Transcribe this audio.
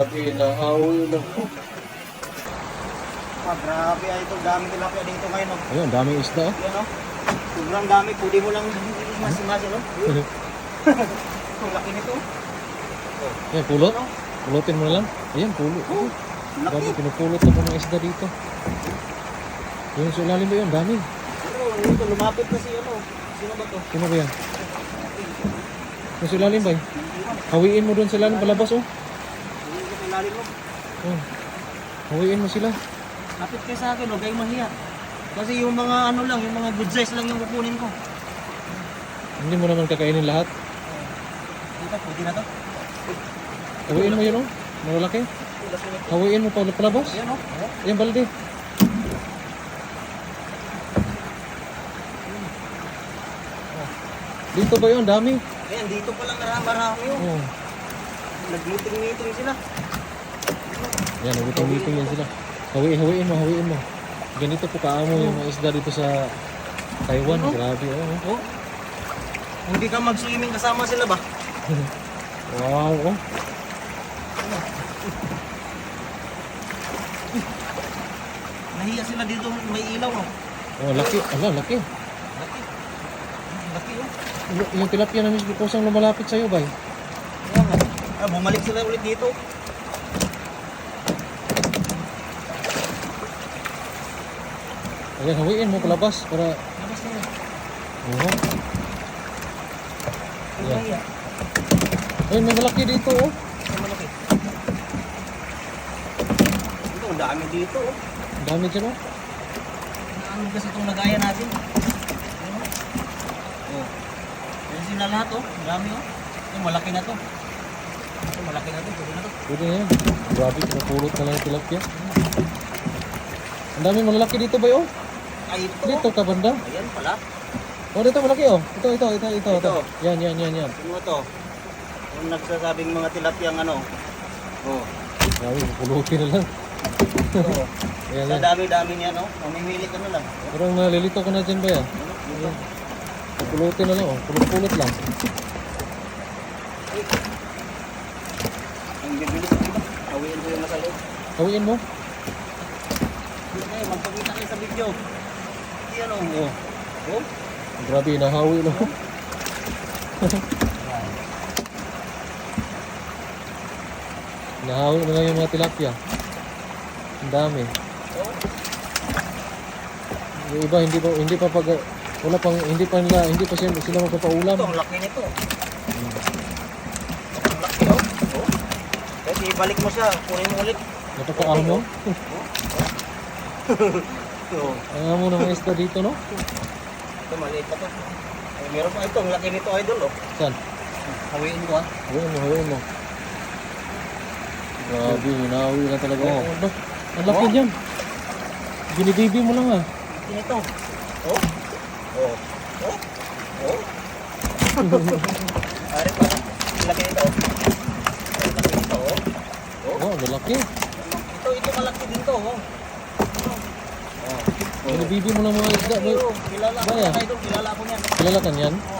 Sabi na hawi na. Ah, grabe ay ito, dami tilapia dito ngayon. Oh. Ayun, daming isda. oh. Yan oh. Sobrang dami, pwede mo lang masimas no? Ang laki nito. Yan, pulot. Pulutin mo na lang. Ayan, pulo. Oh, Grabe, laki. pinupulot na po ng isda dito. Yung sa ilalim ba yun? Dami. Pero dito, lumapit na si ano. Sino ba to? Sino ba yan? Yung sa ilalim ba? Hawiin mo doon sa ilalim palabas oh. Kailalim mo. oh. Hawiin mo sila. Lapit kayo sa akin, huwag kayong mahiya. Kasi yung mga ano lang, yung mga good size lang yung kukunin ko. Hindi mo naman kakainin lahat. Dito, pwede na to. Hawiin mo yun oh. Malalaki. Hawiin mo pa palabas. Ayan oh. Oh. Ayan, balde. Dito ba yun? Dami. Ayan, dito pa lang marami oh. Oh. Nag-meeting-meeting sila. Yan, nagutong-meeting yan sila. Hawi, hawiin mo, hawiin mo. Ganito po kaamo yung mga isda dito sa Taiwan. Oh. Grabe, oh. Oh. Hindi ka mag-swimming kasama sila ba? Wow, oh. Nahiya sila dito, may ilaw oh. Oh, laki. Ala, laki. Laki. Laki oh. Y- yung tilapia na mismo kusang lumalapit sa'yo, bay. Ah, bumalik sila ulit dito. Ayan, hawiin mo palabas para... Labas na yun. Oh. Ang Yeah. nahiya. Ayun, may malaki dito, oh. Ang malaki. Ito, ang dami dito oh. Ang dami dyan, oh. Ano kasi itong nagaya natin? Ano? Oh. Yan sila lahat oh. Ang dami oh. Ito, malaki na to. Ito, malaki na to. Pwede na to. Pwede na yan. Grabe, pinapulot na lang yung tilapia. Ang dami malalaki dito, bay, oh. Ay, ito. Dito ka banda. Ayan pala. Oh, dito malaki, oh. Ito, ito, ito, ito. ito. Yan, yan, yan, yan. Sino to? Yung nagsasabing mga tilapiyang ano. Oh. Grabe, pulutin na lang. oh. Ayan, Sa yan. dami-dami niya no. Mamimili ka na lang. Parang nalilito ka na dyan, ah. Ano? Dito. Pulutin na lang, oh. Pulot-pulot lang. Ang bibilis dito. Awiin ko yung nasa loob. Hawiin mo. Kayo, magpakita kayo sa video. Yan oh. Oh. Oh. Grabe, nahawi, no. nahawi na lang yung mga tilapia. Ang dami. Oh. Yung iba hindi pa hindi pa pag wala pang hindi pa nila hindi pa sila, sila magpapaulam. Ito, ang laki nito. Ang laki oh. Oh. Kasi ibalik mo siya. Kunin mo ulit. Napakaamo. Oh. Ang amo ng mga isda dito no. Ito, maliit pa to. Eh, meron pa ito. Ang laki nito, idol oh. Saan? Hawiin ko ah. Hawiin mo, hawiin mo. Grabe, nahawi na talaga. Oh. Ba, ang laki Oh. diyan. Binibibi mo lang ah. Nito. Oh. Oh. Oh. Oh. Ari pa. Ang laki nito. Ang laki nito oh. Oh, Oh. ang laki. Ito, ito malaki din to oh. Oh. Binibibi mo lang mga isda. Boy. Kilala ko yan. Kilala ko yan. Kilala ka niyan? Oh,